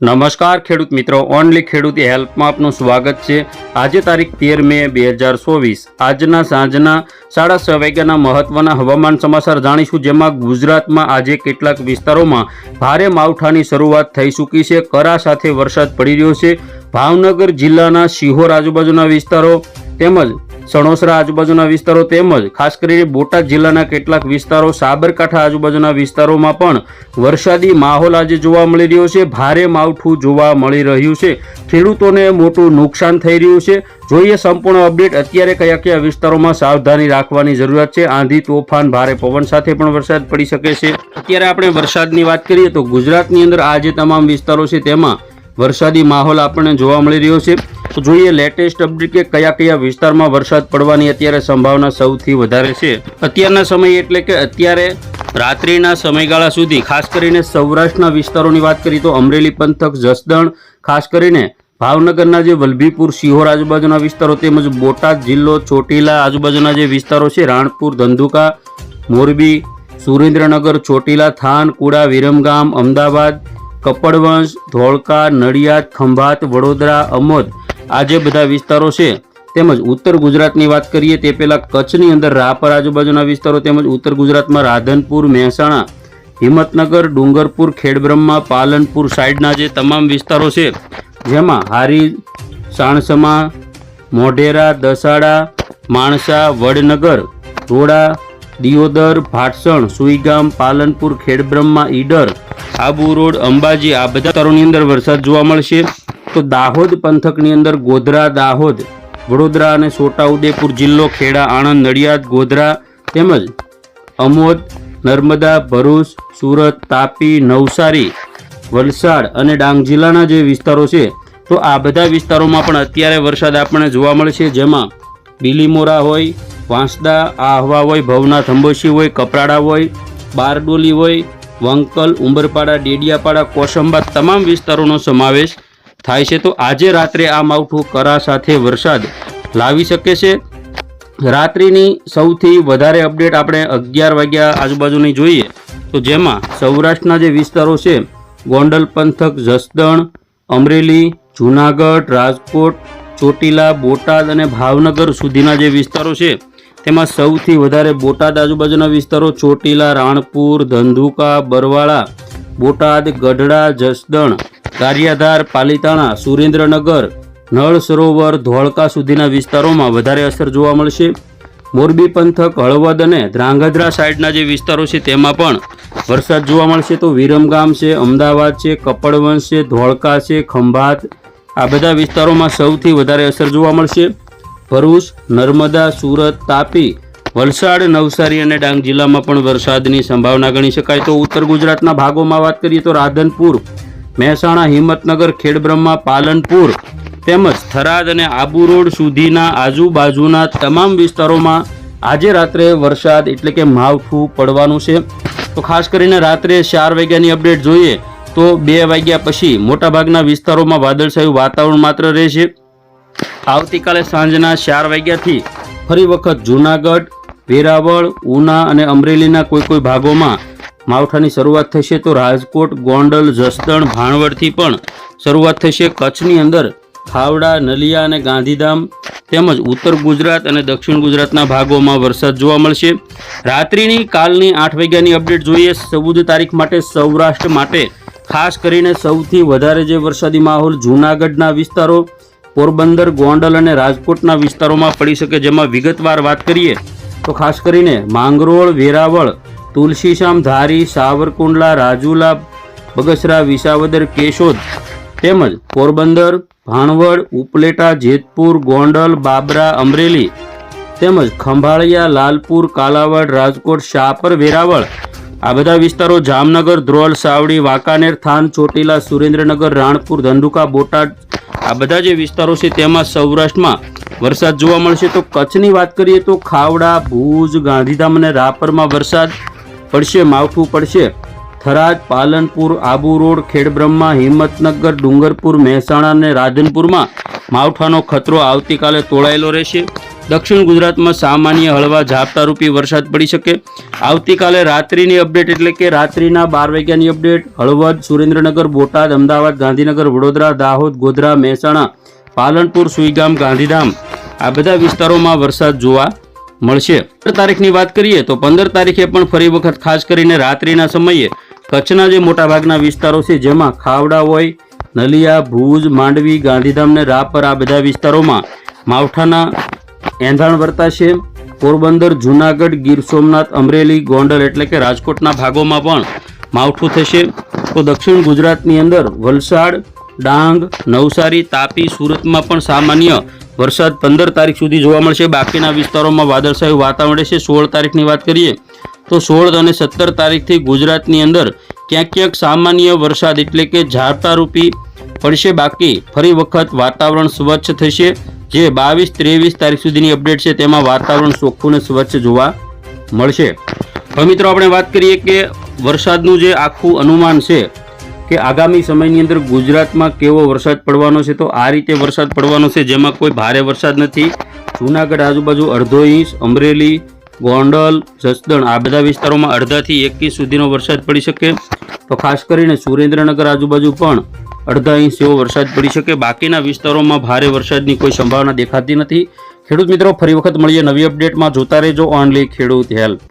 નમસ્કાર ખેડૂત મિત્રો, ઓનલી ખેડૂત હેલ્પમાં આપનું સ્વાગત છે. આજે તારીખ તેર મે બે હજાર ચોવીસ. આજના સાંજના સાડા છ વાગ્યાના મહત્વના હવામાન સમાચાર જાણીશું, જેમાં ગુજરાતમાં આજે કેટલાક વિસ્તારોમાં ભારે માવઠાની શરૂઆત થઈ ચૂકી છે. કરા સાથે વરસાદ પડી રહ્યો છે. ભાવનગર જિલ્લાના શિહોર આજુબાજુના વિસ્તારો તેમજ સણોસરા આજુબાજુના વિસ્તારો તેમજ ખાસ કરીને બોટાદ જિલ્લાના કેટલાક વિસ્તારો સાબરકાંઠા આજુબાજુના વિસ્તારોમાં પણ વરસાદી માહોલ આજે જોવા મળી રહ્યો છે. ભારે માવઠું જોવા મળી રહ્યું છે. ખેડૂતોને મોટું નુકસાન થઈ રહ્યું છે. જોઈએ સંપૂર્ણ અપડેટ. અત્યારે કયા કયા વિસ્તારોમાં સાવધાની રાખવાની જરૂરિયાત છે? આંધી, તોફાન, ભારે પવન સાથે પણ વરસાદ પડી શકે છે. અત્યારે આપણે વરસાદની વાત કરીએ તો ગુજરાતની અંદર આ જે તમામ વિસ્તારો છે. તેમાં વરસાદી માહોલ આપણને જોવા મળી રહ્યો છે. તો જોઈએ લેટેસ્ટ અપડેટ કે કયા કયા વિસ્તારમાં વરસાદ પડવાની અત્યારે સંભાવના સૌથી વધારે છે. અત્યારના સમય એટલે કે અત્યારે રાત્રિના સમયગાળા સુધી ખાસ કરીને સૌરાષ્ટ્રના વિસ્તારોની વાત કરીએ તો અમરેલી પંથક, જસદણ, ખાસ કરીને ભાવનગરના જે વલભીપુર સિહોર આજુબાજુના વિસ્તારો તેમજ બોટાદ જિલ્લો, ચોટીલા આજુબાજુના જે વિસ્તારો છે, રાણપુર, ધંધુકા, મોરબી, સુરેન્દ્રનગર, ચોટીલા, થાન, કુડા, વિરમગામ, અમદાવાદ કપડવંશ, ધોળકા, નડિયાદ, ખંભાત, વડોદરા, અમોદ આ જે બધા વિસ્તારો છે. તેમજ ઉત્તર ગુજરાતની વાત કરીએ તે પહેલાં કચ્છની અંદર રાપર આજુબાજુના વિસ્તારો તેમજ ઉત્તર ગુજરાતમાં રાધનપુર, મહેસાણા, હિંમતનગર, ડુંગરપુર, ખેડબ્રહ્મા, પાલનપુર સાઈડના જે તમામ વિસ્તારો છે, જેમાં હારી, સાણસમા, મોઢેરા, દસાડા, માણસા, વડનગર રોડા દિયોદર, ભાટસણ, સુઈગામ, પાલનપુર, ખેડબ્રહ્મા, ઈડર, આબુ રોડ, અંબાજી આ બધા વિસ્તારોની અંદર વરસાદ જોવા મળશે. તો દાહોદ પંથકની અંદર ગોધરા, દાહોદ, વડોદરા અને છોટાઉદેપુર જિલ્લો ખેડા, આણંદ, નડિયાદ, ગોધરા તેમજ અમોદ, નર્મદા, ભરૂચ, સુરત, તાપી, નવસારી, વલસાડ અને ડાંગ જિલ્લાના જે વિસ્તારો છે, તો આ બધા વિસ્તારોમાં પણ અત્યારે વરસાદ આપણને જોવા મળશે. જેમાં બીલીમોરા હોય વાંસદા, આહવા હોય, ભવનાથ અંબોશી હોય, કપરાડા હોય, બારડોલી હોય, વંકલ, ઉંબરપાડા, ડેડિયાપાડા, કોસંબા તમામ વિસ્તારોનો સમાવેશ થાય છે. તો આજે રાત્રે આ માવઠું કરા સાથે વરસાદ લાવી શકે છે. રાત્રિની સૌથી વધારે અપડેટ આપણે અગિયાર વાગ્યા આજુબાજુની જોઈએ. તો જેમાં સૌરાષ્ટ્રના જે વિસ્તારો છે, ગોંડલ, પંથક, જસદણ, અમરેલી, જૂનાગઢ, રાજકોટ, ચોટીલા, બોટાદ અને ભાવનગર સુધીના જે વિસ્તારો છે તેમાં સૌથી વધારે બોટાદ આજુબાજુના વિસ્તારો ચોટીલા, રાણપુર, ધંધુકા, બરવાળા, બોટાદ, ગઢડા, જસદણ ગારિયાધાર પાલીતાણા, સુરેન્દ્રનગર, નળ સરોવર, ધોળકા સુધીના વિસ્તારોમાં વધારે અસર જોવા મળશે. મોરબી પંથક, હળવદ અને ધ્રાંગધ્રા સાઈડના જે વિસ્તારો છે તેમાં પણ વરસાદ જોવા મળશે તો વિરમગામ છે, અમદાવાદ છે, કપડવંશ છે, ધોળકા છે, ખંભાત. આ બધા વિસ્તારોમાં સૌથી વધારે અસર જોવા મળશે. ભરૂચ, નર્મદા, સુરત, તાપી, વલસાડ, નવસારી અને ડાંગ જિલ્લામાં પણ વરસાદની સંભાવના ગણી શકાય. તો ઉત્તર ગુજરાતના ભાગોમાં વાત કરીએ તો રાધનપુર, મહેસાણા, હિંમતનગર, ખેડબ્રહ્મા, પાલનપુર તેમજ થરાદ અને આબુ રોડ સુધીના આજુબાજુના તમામ વિસ્તારોમાં આજે રાત્રે વરસાદ એટલે કે માવઠું પડવાનું છે. તો ખાસ કરીને રાત્રે ચાર વાગ્યાની અપડેટ જોઈએ તો બે વાગ્યા પછી મોટાભાગના વિસ્તારોમાં વાદળછાયું વાતાવરણ માત્ર રહેશે. આવતીકાલે સાંજના ચાર વાગ્યાથી ફરી વખત જૂનાગઢ, વેરાવળ, ઉના અને અમરેલીના કોઈ કોઈ ભાગોમાં માવઠાની શરૂઆત થશે તો રાજકોટ, ગોંડલ, જસદણ, ભાણવડથી પણ શરૂઆત થશે. કચ્છની અંદર ખાવડા, નલિયા અને ગાંધીધામ તેમજ ઉત્તર ગુજરાત અને દક્ષિણ ગુજરાતના ભાગોમાં વરસાદ જોવા મળશે. રાત્રિની કાલની આઠ વાગ્યાની અપડેટ જોઈએ. ચૌદ તારીખ માટે સૌરાષ્ટ્ર માટે ખાસ કરીને સૌથી વધારે જે વરસાદી માહોલ જૂનાગઢના વિસ્તારો પોરબંદર, ગોંડલ અને રાજકોટના વિસ્તારોમાં પડી શકે જેમાં વિગતવાર વાત કરીએ તો ખાસ કરીને માંગરોળ, વેરાવળ, તુલસીશામ, ધારી, સાવરકુંડલા, રાજુલા, બગસરા, વિસાવદર, કેશોદ તેમજ પોરબંદર, ભાણવડ, ઉપલેટા, જેતપુર, ગોંડલ, બાબરા, અમરેલી તેમજ ખંભાળિયા, લાલપુર, કાલાવડ, રાજકોટ, શાપર, વેરાવળ આ બધા વિસ્તારો જામનગર, ધ્રોલ, સાવડી, વાંકાનેર, થાન, ચોટીલા, સુરેન્દ્રનગર, રાણપુર, ધંધુકા, બોટાદ આ બધા જે વિસ્તારો છે તેમાં સૌરાષ્ટ્રમાં વરસાદ જોવા મળશે. તો કચ્છની વાત કરીએ તો ખાવડા, ભુજ, ગાંધીધામ અને રાપરમાં વરસાદ પડશે, માવઠું પડશે. થરાદ, પાલનપુર, આબુ રોડ, ખેડબ્રહ્મા, હિંમતનગર, ડુંગરપુર, મહેસાણા અને રાધનપુરમાં માવઠાનો ખતરો આવતીકાલે તોળાયેલો રહેશે. દક્ષિણ ગુજરાતમાં સામાન્ય હળવા ઝાપટારૂપી વરસાદ પડી શકે. આવતીકાલે રાત્રિની અપડેટ એટલે કે રાત્રિના બાર વાગ્યાની અપડેટ. હળવદ, સુરેન્દ્રનગર, બોટાદ, અમદાવાદ, ગાંધીનગર, વડોદરા, દાહોદ, ગોધરા, મહેસાણા, પાલનપુર, સુઈગામ, ગાંધીધામ. આ બધા વિસ્તારોમાં વરસાદ જોવા મળશે. પંદર તારીખની વાત કરીએ તો પંદર તારીખે પણ ફરી વખત ખાસ કરીને રાત્રિના સમયે કચ્છના જે મોટાભાગના વિસ્તારો છે, જેમાં ખાવડા હોય, નલિયા, ભુજ, માંડવી, ગાંધીધામ ને રાપર આ બધા વિસ્તારોમાં માવઠાના એંધાણ વર્તાશે. પોરબંદર, જુનાગઢ, ગીર સોમનાથ, અમરેલી, ગોંડલ એટલે કે રાજકોટના ભાગોમાં પણ માવઠું થશે. તો દક્ષિણ ગુજરાતની અંદર વલસાડ, ડાંગ, નવસારી, તાપી, સુરતમાં પણ સામાન્ય વરસાદ પંદર તારીખ સુધી જોવા મળશે. બાકીના વિસ્તારોમાં વાદળછાયું વાતાવરણ છે સોળ તારીખની વાત કરીએ તો સોળ અને સત્તર તારીખથી ગુજરાતની અંદર ક્યાંક ક્યાંક સામાન્ય વરસાદ એટલે કે ઝાપટારૂપી પડશે. બાકી ફરી વખત વાતાવરણ સ્વચ્છ થશે. જે બાવીસ ત્રેવીસ તારીખ સુધીની અપડેટ છે, તેમાં વાતાવરણ ચોખ્ખું અને સ્વચ્છ જોવા મળશે. હવે મિત્રો આપણે વાત કરીએ કે વરસાદનું જે આખું અનુમાન છે કે આગામી સમયની અંદર ગુજરાતમાં કેવો વરસાદ પડવાનો છે, તો આ રીતે વરસાદ પડવાનો છે, જેમાં કોઈ ભારે વરસાદ નથી. જૂનાગઢ આજુબાજુ અડધો ઇંચ, અમરેલી, ગોંડલ, જસદણ, આ બધા વિસ્તારોમાં અડધાથી એક ઇંચ સુધીનો વરસાદ પડી શકે. તો ખાસ કરીને સુરેન્દ્રનગર આજુબાજુ પણ અડધા ઇંચ જેવો વરસાદ પડી શકે. બાકીના વિસ્તારોમાં ભારે વરસાદની કોઈ સંભાવના દેખાતી નથી. ખેડૂત મિત્રો, ફરી વખત મળીએ નવી અપડેટમાં. જોતા રહેજો ઓનલી ખેડૂત હેલ્પ.